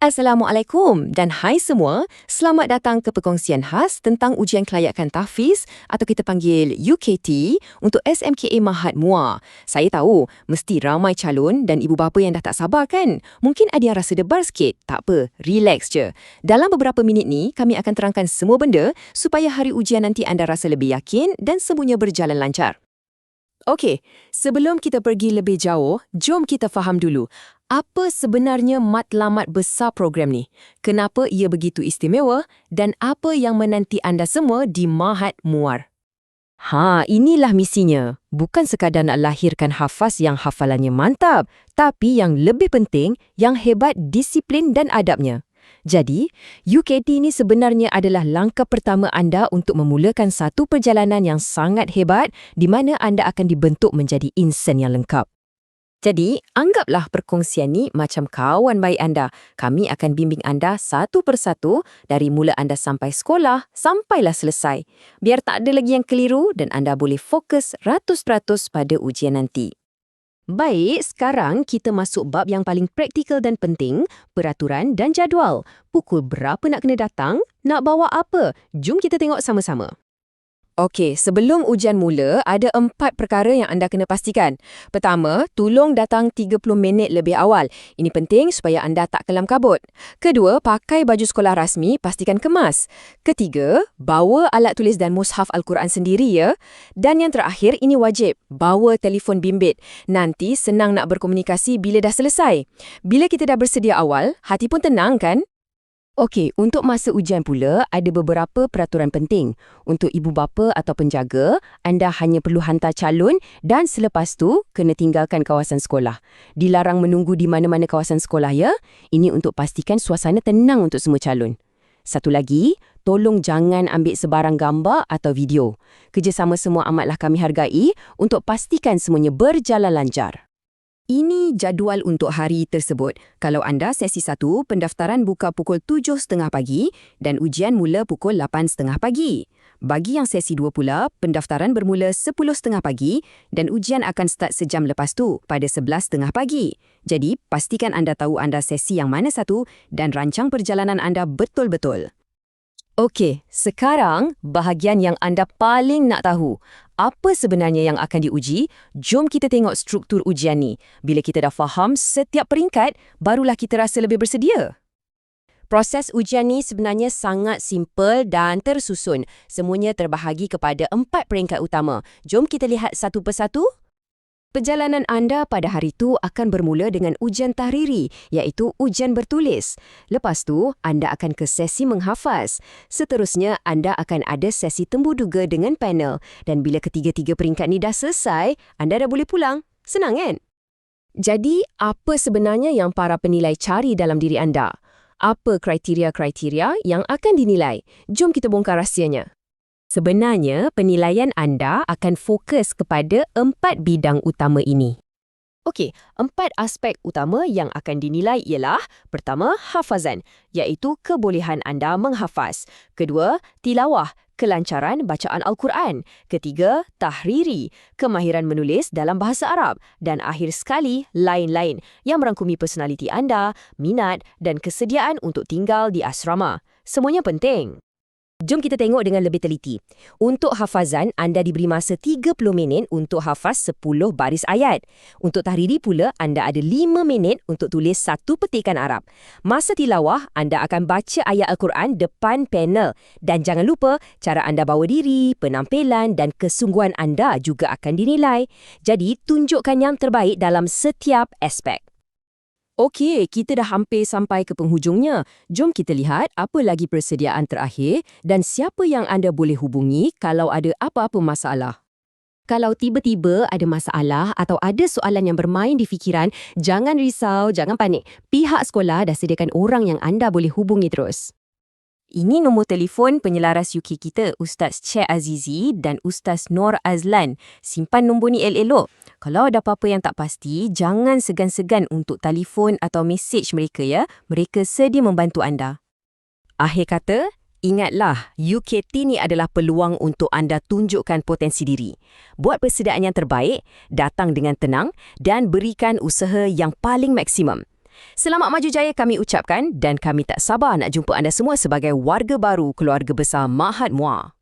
Assalamualaikum dan hai semua. Selamat datang ke perkongsian khas tentang ujian kelayakan tahfiz atau kita panggil UKT untuk SMKA Mahat Mua. Saya tahu mesti ramai calon dan ibu bapa yang dah tak sabar kan? Mungkin ada yang rasa debar sikit. Tak apa, relax je. Dalam beberapa minit ni, kami akan terangkan semua benda supaya hari ujian nanti anda rasa lebih yakin dan semuanya berjalan lancar. Okey, sebelum kita pergi lebih jauh, jom kita faham dulu apa sebenarnya matlamat besar program ni? Kenapa ia begitu istimewa? Dan apa yang menanti anda semua di Mahat Muar? Ha, inilah misinya. Bukan sekadar nak lahirkan hafaz yang hafalannya mantap, tapi yang lebih penting, yang hebat disiplin dan adabnya. Jadi, UKT ini sebenarnya adalah langkah pertama anda untuk memulakan satu perjalanan yang sangat hebat di mana anda akan dibentuk menjadi insan yang lengkap. Jadi, anggaplah perkongsian ni macam kawan baik anda. Kami akan bimbing anda satu persatu dari mula anda sampai sekolah sampailah selesai. Biar tak ada lagi yang keliru dan anda boleh fokus ratus peratus pada ujian nanti. Baik, sekarang kita masuk bab yang paling praktikal dan penting, peraturan dan jadual. Pukul berapa nak kena datang? Nak bawa apa? Jom kita tengok sama-sama. Okey, sebelum ujian mula, ada empat perkara yang anda kena pastikan. Pertama, tolong datang 30 minit lebih awal. Ini penting supaya anda tak kelam kabut. Kedua, pakai baju sekolah rasmi, pastikan kemas. Ketiga, bawa alat tulis dan mushaf Al-Quran sendiri ya. Dan yang terakhir, ini wajib, bawa telefon bimbit. Nanti senang nak berkomunikasi bila dah selesai. Bila kita dah bersedia awal, hati pun tenang kan? Okey, untuk masa ujian pula, ada beberapa peraturan penting. Untuk ibu bapa atau penjaga, anda hanya perlu hantar calon dan selepas tu, kena tinggalkan kawasan sekolah. Dilarang menunggu di mana-mana kawasan sekolah ya. Ini untuk pastikan suasana tenang untuk semua calon. Satu lagi, tolong jangan ambil sebarang gambar atau video. Kerjasama semua amatlah kami hargai untuk pastikan semuanya berjalan lancar. Ini jadual untuk hari tersebut. Kalau anda sesi satu, pendaftaran buka pukul 7.30 pagi dan ujian mula pukul 8.30 pagi. Bagi yang sesi dua pula, pendaftaran bermula 10.30 pagi dan ujian akan start sejam lepas tu pada 11.30 pagi. Jadi, pastikan anda tahu anda sesi yang mana satu dan rancang perjalanan anda betul-betul. Okey, sekarang bahagian yang anda paling nak tahu. Apa sebenarnya yang akan diuji? Jom kita tengok struktur ujian ni. Bila kita dah faham setiap peringkat, barulah kita rasa lebih bersedia. Proses ujian ni sebenarnya sangat simple dan tersusun. Semuanya terbahagi kepada empat peringkat utama. Jom kita lihat satu persatu. Perjalanan anda pada hari itu akan bermula dengan ujian tahriri, iaitu ujian bertulis. Lepas tu, anda akan ke sesi menghafaz. Seterusnya, anda akan ada sesi tembuduga dengan panel. Dan bila ketiga-tiga peringkat ni dah selesai, anda dah boleh pulang. Senang kan? Jadi, apa sebenarnya yang para penilai cari dalam diri anda? Apa kriteria-kriteria yang akan dinilai? Jom kita bongkar rahsianya. Sebenarnya, penilaian anda akan fokus kepada empat bidang utama ini. Okey, empat aspek utama yang akan dinilai ialah pertama, hafazan, iaitu kebolehan anda menghafaz. Kedua, tilawah, kelancaran bacaan Al-Quran. Ketiga, tahriri, kemahiran menulis dalam bahasa Arab. Dan akhir sekali, lain-lain yang merangkumi personaliti anda, minat dan kesediaan untuk tinggal di asrama. Semuanya penting. Jom kita tengok dengan lebih teliti. Untuk hafazan, anda diberi masa 30 minit untuk hafaz 10 baris ayat. Untuk tahriri pula, anda ada 5 minit untuk tulis satu petikan Arab. Masa tilawah, anda akan baca ayat Al-Quran depan panel. Dan jangan lupa, cara anda bawa diri, penampilan dan kesungguhan anda juga akan dinilai. Jadi, tunjukkan yang terbaik dalam setiap aspek. Okey, kita dah hampir sampai ke penghujungnya. Jom kita lihat apa lagi persediaan terakhir dan siapa yang anda boleh hubungi kalau ada apa-apa masalah. Kalau tiba-tiba ada masalah atau ada soalan yang bermain di fikiran, jangan risau, jangan panik. Pihak sekolah dah sediakan orang yang anda boleh hubungi terus. Ini nombor telefon penyelaras UK kita, Ustaz Che Azizi dan Ustaz Nur Azlan. Simpan nombor ni elok-elok. Kalau ada apa-apa yang tak pasti, jangan segan-segan untuk telefon atau mesej mereka ya. Mereka sedia membantu anda. Akhir kata, ingatlah UKT ni adalah peluang untuk anda tunjukkan potensi diri. Buat persediaan yang terbaik, datang dengan tenang dan berikan usaha yang paling maksimum. Selamat maju jaya kami ucapkan dan kami tak sabar nak jumpa anda semua sebagai warga baru keluarga besar Mahat Muar.